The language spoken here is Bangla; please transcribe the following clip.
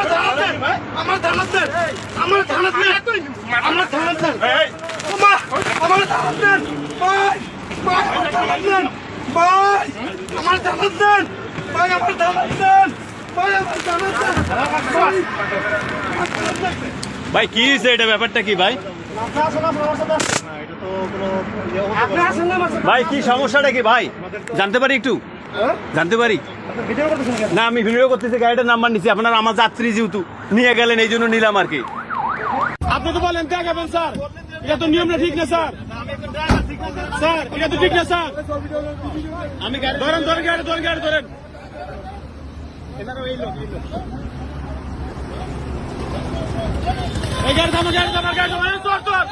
আমার আমার আমার আমার ভাই আমার আমার আমার ভাই কি হয়েছে এটা ব্যাপারটা কি ভাই ভাই কি সমস্যাটা কি? ভাই জানতে পারি একটু? জানতে পারি? না আমি ভিডিও করতেছি গাড়িটার নাম্বার নিচ্ছি আপনার আমার যাত্রী যেহেতু নিয়ে গেলেন এই জন্য নিলাম আর কি। আপনি তো বলেন দেখাবেন স্যার? এটা তো নিয়মটা ঠিক না স্যার? স্যার এটা তো ঠিক না স্যার? আমি ধরেন ধরেন গাড়ি ধরেন গাড়ি ধরেন। এই গাড়ি থামো গাড়ি থামো গাড়ি থামো তোর তোর!